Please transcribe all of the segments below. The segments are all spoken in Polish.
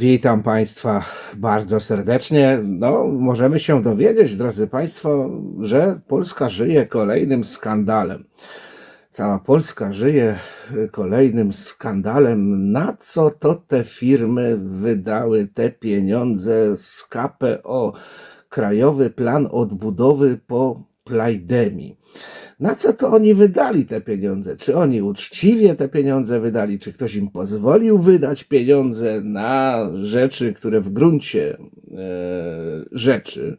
Witam Państwa bardzo serdecznie. No, możemy się dowiedzieć, drodzy Państwo, że Polska żyje kolejnym skandalem. Cała Polska żyje kolejnym skandalem. Na co to te firmy wydały te pieniądze z KPO? Krajowy Plan Odbudowy po Plajdemii. Na co to oni wydali te pieniądze? Czy oni uczciwie te pieniądze wydali? Czy ktoś im pozwolił wydać pieniądze na rzeczy, które w gruncie e, rzeczy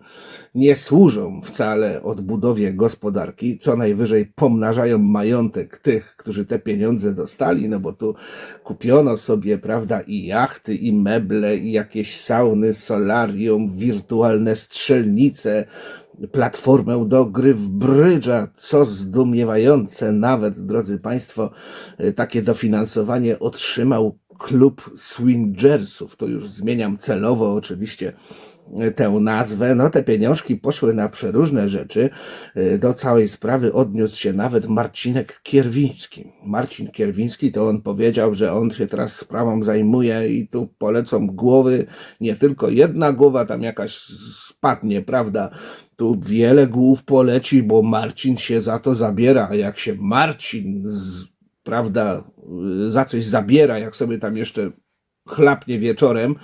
nie służą wcale odbudowie gospodarki? Co najwyżej pomnażają majątek tych, którzy te pieniądze dostali, no bo tu kupiono sobie, prawda, i jachty, i meble, i jakieś sauny, solarium, wirtualne strzelnice, platformę do gry w brydża, co zdumiewające nawet, drodzy Państwo, e, takie dofinansowanie otrzymał klub swingersów. To już zmieniam celowo oczywiście tę nazwę. No te pieniążki poszły na przeróżne rzeczy. E, Do całej sprawy odniósł się nawet Marcinek Kierwiński. Marcin Kierwiński to on powiedział, że on się teraz sprawą zajmuje i tu polecą głowy, nie tylko jedna głowa tam jakaś spadnie, prawda? Tu wiele głów poleci, bo Marcin się za to zabiera, a jak się Marcin, z, prawda, y, za coś zabiera, jak sobie tam jeszcze chlapnie wieczorem,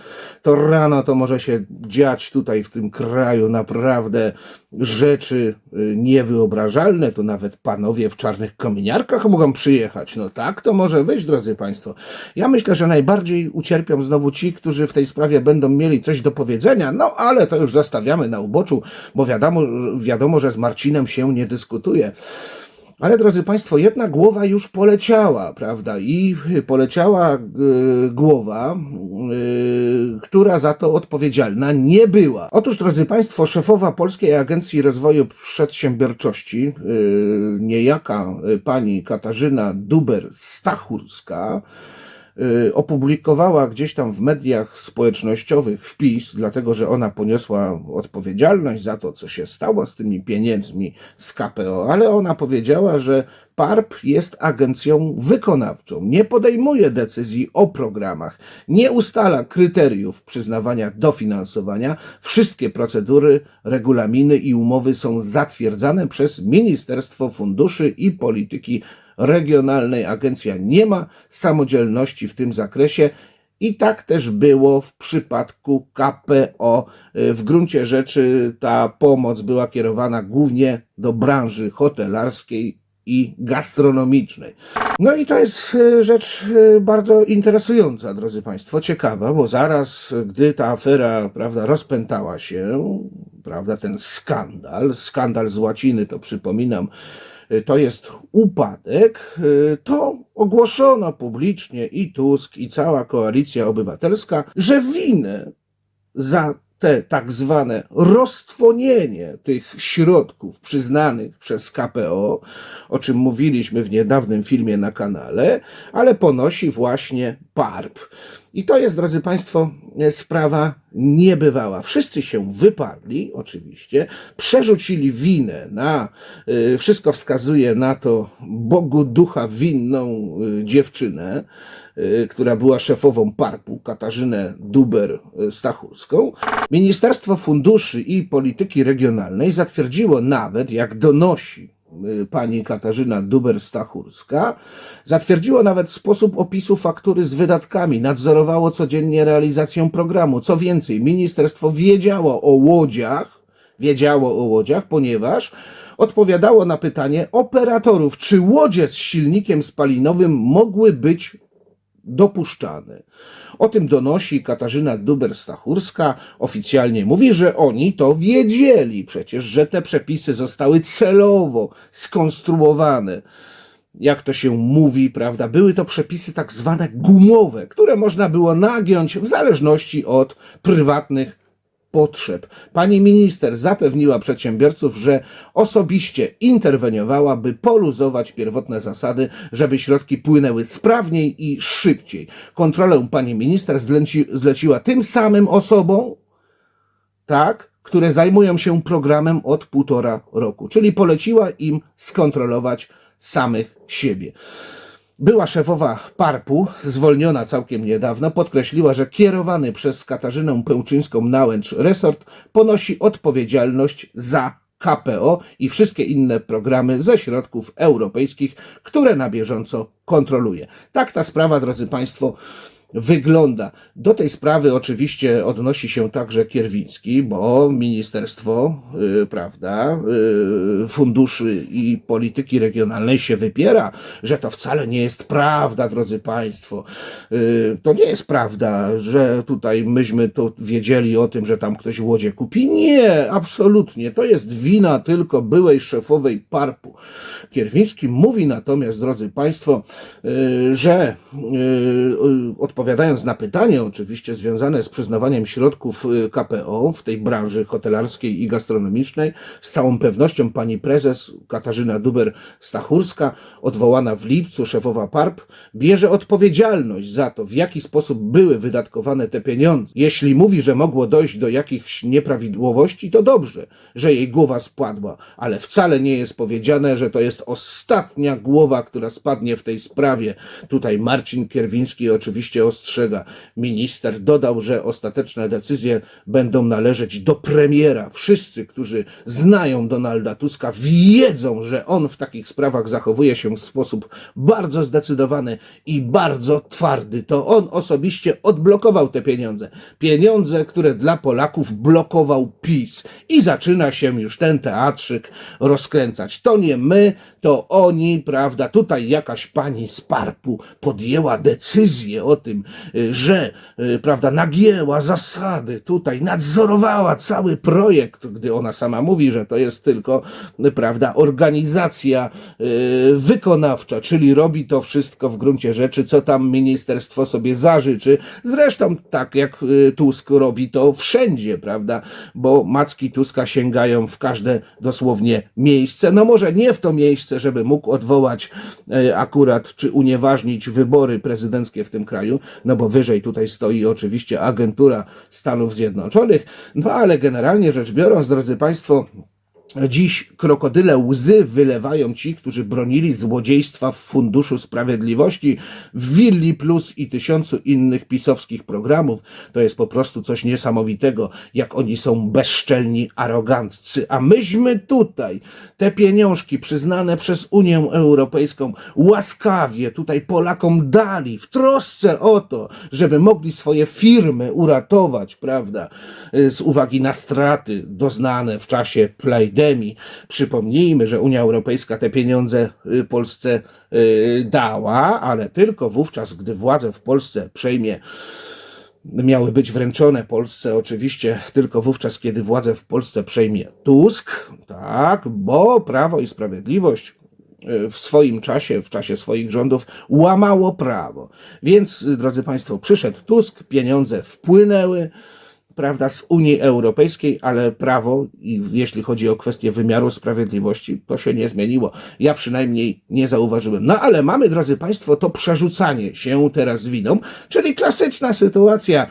to rano to może się dziać tutaj w tym kraju naprawdę rzeczy y, niewyobrażalne. Tu nawet panowie w czarnych kominiarkach mogą przyjechać. No tak to może być, drodzy Państwo. Ja myślę, że najbardziej ucierpią znowu ci, którzy w tej sprawie będą mieli coś do powiedzenia, no ale to już zostawiamy na uboczu, bo wiadomo, wiadomo że z Marcinem się nie dyskutuje. Ale drodzy Państwo, jedna głowa już poleciała, prawda? I poleciała y, głowa, y, która za to odpowiedzialna nie była. Otóż, drodzy Państwo, szefowa Polskiej Agencji Rozwoju Przedsiębiorczości, y, niejaka pani Katarzyna Duber-Stachurska, opublikowała gdzieś tam w mediach społecznościowych wpis, dlatego że ona poniosła odpowiedzialność za to, co się stało z tymi pieniędzmi z KPO, ale ona powiedziała, że PARP jest agencją wykonawczą, nie podejmuje decyzji o programach, nie ustala kryteriów przyznawania dofinansowania. Wszystkie procedury, regulaminy i umowy są zatwierdzane przez Ministerstwo Funduszy i Polityki regionalnej agencja nie ma samodzielności w tym zakresie. I tak też było w przypadku KPO. W gruncie rzeczy ta pomoc była kierowana głównie do branży hotelarskiej i gastronomicznej. No i to jest e, rzecz e, bardzo interesująca, drodzy Państwo, ciekawa, bo zaraz, gdy ta afera, prawda, rozpętała się, prawda, ten skandal, skandal z łaciny, to przypominam, to jest upadek, e, to ogłoszono publicznie i Tusk, i cała koalicja obywatelska, że winę za te tak zwane roztwonienie tych środków przyznanych przez KPO, o czym mówiliśmy w niedawnym filmie na kanale, ale ponosi właśnie PARP. I to jest, drodzy Państwo, sprawa niebywała. Wszyscy się wyparli, oczywiście, przerzucili winę na, y, wszystko wskazuje na to Bogu ducha winną y, dziewczynę, która była szefową PARP-u, Katarzynę Duber-Stachurską. Ministerstwo Funduszy i Polityki Regionalnej zatwierdziło nawet, jak donosi y, pani Katarzyna Duber-Stachurska, zatwierdziło nawet sposób opisu faktury z wydatkami, nadzorowało codziennie realizację programu. Co więcej, ministerstwo wiedziało o łodziach, wiedziało o łodziach, ponieważ odpowiadało na pytanie operatorów, czy łodzie z silnikiem spalinowym mogły być dopuszczane. O tym donosi Katarzyna Duber-Stachurska. Oficjalnie mówi, że oni to wiedzieli przecież, że te przepisy zostały celowo skonstruowane. Jak to się mówi, prawda? Były to przepisy tak zwane gumowe, które można było nagiąć w zależności od prywatnych potrzeb. Pani minister zapewniła przedsiębiorców, że osobiście interweniowała, by poluzować pierwotne zasady, żeby środki płynęły sprawniej i szybciej. Kontrolę pani minister zleci, zleciła tym samym osobom, tak, które zajmują się programem od półtora roku, czyli poleciła im skontrolować samych siebie. Była szefowa Parpu, zwolniona całkiem niedawno, podkreśliła, że kierowany przez Katarzynę Pełczyńską-Nałęcz resort ponosi odpowiedzialność za KPO i wszystkie inne programy ze środków europejskich, które na bieżąco kontroluje. Tak ta sprawa, drodzy Państwo, wygląda. Do tej sprawy oczywiście odnosi się także Kierwiński, bo Ministerstwo, y, prawda, y, Funduszy i Polityki Regionalnej się wypiera, że to wcale nie jest prawda, drodzy Państwo. Y, to nie jest prawda, że tutaj myśmy to wiedzieli o tym, że tam ktoś łodzie kupi. Nie, absolutnie. To jest wina tylko byłej szefowej Parpu. Kierwiński mówi natomiast, drodzy Państwo, że y, odpowiadając na pytanie, oczywiście związane z przyznawaniem środków y, KPO w tej branży hotelarskiej i gastronomicznej, z całą pewnością pani prezes Katarzyna Duber-Stachurska, odwołana w lipcu, szefowa PARP, bierze odpowiedzialność za to, w jaki sposób były wydatkowane te pieniądze. Jeśli mówi, że mogło dojść do jakichś nieprawidłowości, to dobrze, że jej głowa spadła, ale wcale nie jest powiedziane, że to jest ostatnia głowa, która spadnie w tej sprawie. Tutaj Marcin Kierwiński oczywiście ostrzega. Minister dodał, że ostateczne decyzje będą należeć do premiera. Wszyscy, którzy znają Donalda Tuska, wiedzą, że on w takich sprawach zachowuje się w sposób bardzo zdecydowany i bardzo twardy. To on osobiście odblokował te pieniądze. Pieniądze, które dla Polaków blokował PiS. I zaczyna się już ten teatrzyk rozkręcać. To nie my, to oni, prawda? Tutaj jakaś pani z Parpu podjęła decyzję o tym, y, że, y, prawda, nagięła zasady tutaj, nadzorowała cały projekt, gdy ona sama mówi, że to jest tylko, y, prawda, organizacja wykonawcza, czyli robi to wszystko w gruncie rzeczy, co tam ministerstwo sobie zażyczy. Zresztą tak jak Tusk robi to wszędzie, prawda, bo macki Tuska sięgają w każde dosłownie miejsce. No może nie w to miejsce, żeby mógł odwołać akurat, czy unieważnić wybory prezydenckie w tym kraju, no bo wyżej tutaj stoi oczywiście agentura Stanów Zjednoczonych, no ale generalnie rzecz biorąc, drodzy Państwo, Dziś krokodyle łzy wylewają ci, którzy bronili złodziejstwa w Funduszu Sprawiedliwości, w Willi Plus i tysiącu innych pisowskich programów. To jest po prostu coś niesamowitego, jak oni są bezczelni, aroganccy. A myśmy tutaj te pieniążki przyznane przez Unię Europejską łaskawie tutaj Polakom dali w trosce o to, żeby mogli swoje firmy uratować, prawda, z uwagi na straty doznane w czasie Play epidemii. Przypomnijmy, że Unia Europejska te pieniądze y, Polsce y, dała, ale tylko wówczas, gdy władzę w Polsce przejmie miały być wręczone Polsce oczywiście tylko wówczas, kiedy władzę w Polsce przejmie Tusk, tak, bo Prawo i Sprawiedliwość y, w swoim czasie, w czasie swoich rządów łamało prawo. Więc, drodzy Państwo, przyszedł Tusk, pieniądze wpłynęły, prawda, z Unii Europejskiej, ale prawo, i jeśli chodzi o kwestię wymiaru sprawiedliwości, to się nie zmieniło. Ja przynajmniej nie zauważyłem. No ale mamy, drodzy Państwo, to przerzucanie się teraz winą, czyli klasyczna sytuacja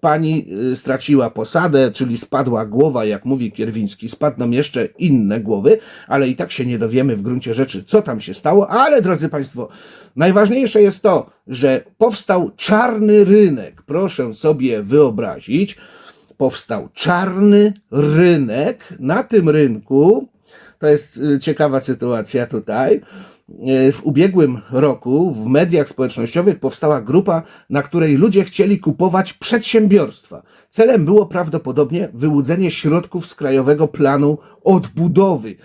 pani y, straciła posadę, czyli spadła głowa, jak mówi Kierwiński, spadną jeszcze inne głowy, ale i tak się nie dowiemy w gruncie rzeczy, co tam się stało. Ale drodzy Państwo, najważniejsze jest to, że powstał czarny rynek. Proszę sobie wyobrazić, powstał czarny rynek. Na tym rynku, to jest y, ciekawa sytuacja tutaj, y, w ubiegłym roku w mediach społecznościowych powstała grupa, na której ludzie chcieli kupować przedsiębiorstwa. Celem było prawdopodobnie wyłudzenie środków z Krajowego Planu Odbudowy.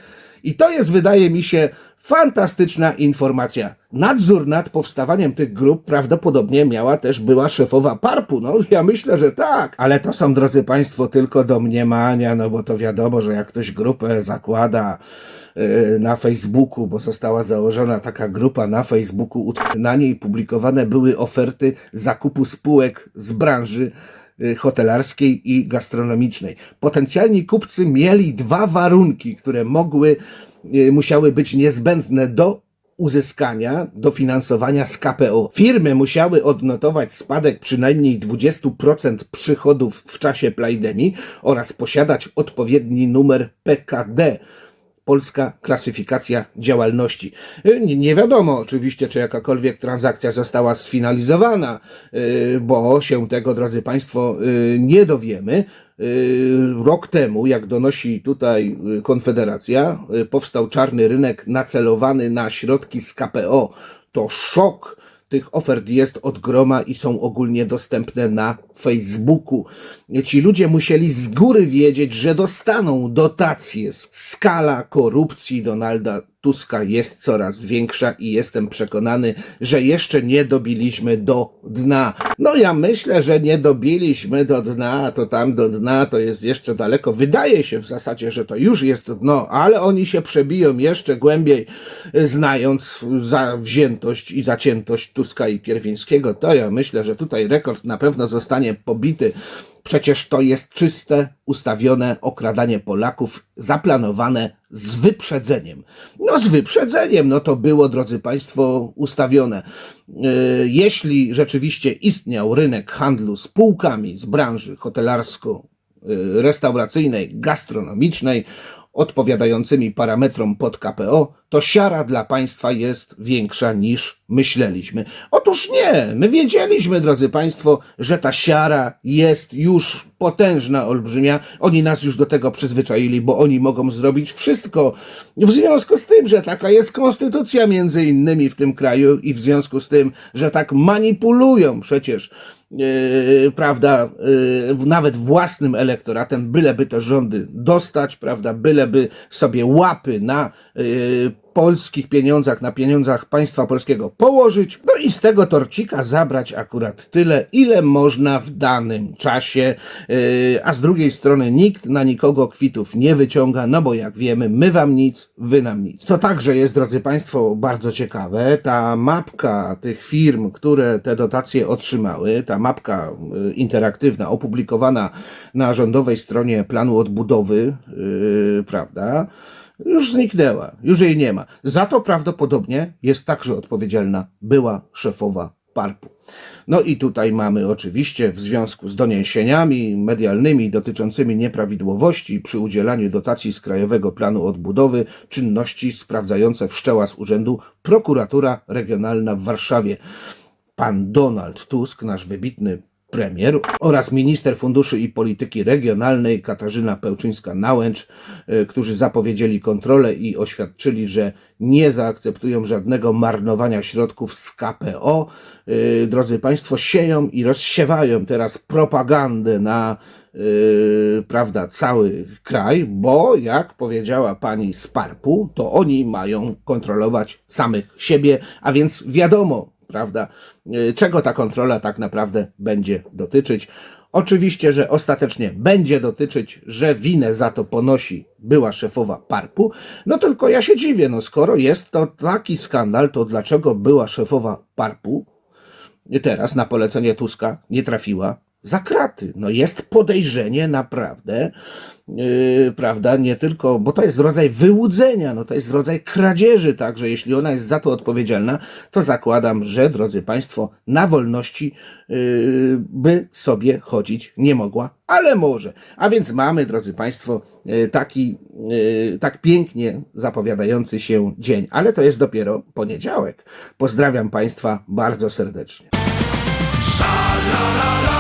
I to jest, wydaje mi się, fantastyczna informacja. Nadzór nad powstawaniem tych grup prawdopodobnie miała też była szefowa Parpu. No, ja myślę, że tak. Ale to są, drodzy Państwo, tylko domniemania, no bo to wiadomo, że jak ktoś grupę zakłada yy, na Facebooku, bo została założona taka grupa na Facebooku, na niej publikowane były oferty zakupu spółek z branży Y, hotelarskiej i gastronomicznej. Potencjalni kupcy mieli dwa warunki, które mogły, y, musiały być niezbędne do uzyskania dofinansowania z KPO. Firmy musiały odnotować spadek przynajmniej 20% przychodów w czasie plajdemii oraz posiadać odpowiedni numer PKD polska klasyfikacja działalności. Y, Nie, nie wiadomo oczywiście, czy jakakolwiek transakcja została sfinalizowana, y, bo się tego, drodzy Państwo, y, nie dowiemy. Rok temu, jak donosi tutaj Konfederacja, powstał czarny rynek nacelowany na środki z KPO. To szok tych ofert jest od groma i są ogólnie dostępne na Facebooku. Ci ludzie musieli z góry wiedzieć, że dostaną dotacje. Skala korupcji Donalda Tuska jest coraz większa i jestem przekonany, że jeszcze nie dobiliśmy do dna. No ja myślę, że nie dobiliśmy do dna, to tam do dna to jest jeszcze daleko. Wydaje się w zasadzie, że to już jest dno, ale oni się przebiją jeszcze głębiej, znając zawziętość i zaciętość Tuska i Kierwińskiego. To ja myślę, że tutaj rekord na pewno zostanie pobity. Przecież to jest czyste, ustawione okradanie Polaków, zaplanowane z wyprzedzeniem. No z wyprzedzeniem, no to było, drodzy Państwo, ustawione. Yy, Jeśli rzeczywiście istniał rynek handlu spółkami z branży hotelarsko-restauracyjnej, gastronomicznej, odpowiadającymi parametrom pod KPO, to siara dla państwa jest większa niż myśleliśmy. Otóż nie, my wiedzieliśmy, drodzy państwo, że ta siara jest już potężna, olbrzymia. Oni nas już do tego przyzwyczaili, bo oni mogą zrobić wszystko. W związku z tym, że taka jest konstytucja między innymi w tym kraju i w związku z tym, że tak manipulują przecież yy, prawda, yy, nawet własnym elektoratem, byleby te rządy dostać, prawda, byleby sobie łapy na yy, polskich pieniądzach, na pieniądzach państwa polskiego położyć, no i z tego torcika zabrać akurat tyle, ile można w danym czasie, yy, a z drugiej strony nikt na nikogo kwitów nie wyciąga, no bo jak wiemy, my wam nic, wy nam nic. Co także jest, drodzy Państwo, bardzo ciekawe, ta mapka tych firm, które te dotacje otrzymały, ta mapka y, interaktywna, opublikowana na rządowej stronie planu odbudowy, yy, prawda, już zniknęła, już jej nie ma. Za to prawdopodobnie jest także odpowiedzialna była szefowa parpu. No i tutaj mamy oczywiście w związku z doniesieniami medialnymi dotyczącymi nieprawidłowości przy udzielaniu dotacji z Krajowego Planu Odbudowy czynności sprawdzające wszczęła z urzędu prokuratura regionalna w Warszawie. Pan Donald Tusk, nasz wybitny premier oraz minister funduszy i polityki regionalnej Katarzyna Pełczyńska-Nałęcz, y, którzy zapowiedzieli kontrolę i oświadczyli, że nie zaakceptują żadnego marnowania środków z KPO. Y, Drodzy Państwo, sieją i rozsiewają teraz propagandę na yy, prawda, cały kraj, bo jak powiedziała pani z Parpu, to oni mają kontrolować samych siebie, a więc wiadomo, prawda, yy, czego ta kontrola tak naprawdę będzie dotyczyć. Oczywiście, że ostatecznie będzie dotyczyć, że winę za to ponosi była szefowa Parpu. No tylko ja się dziwię, no skoro jest to taki skandal, to dlaczego była szefowa Parpu teraz na polecenie Tuska nie trafiła za kraty. No jest podejrzenie naprawdę, yy, prawda, nie tylko, bo to jest rodzaj wyłudzenia, no to jest rodzaj kradzieży, także jeśli ona jest za to odpowiedzialna, to zakładam, że, drodzy Państwo, na wolności yy, by sobie chodzić nie mogła, ale może. A więc mamy, drodzy Państwo, yy, taki yy, tak pięknie zapowiadający się dzień, ale to jest dopiero poniedziałek. Pozdrawiam Państwa bardzo serdecznie. Sha la la la.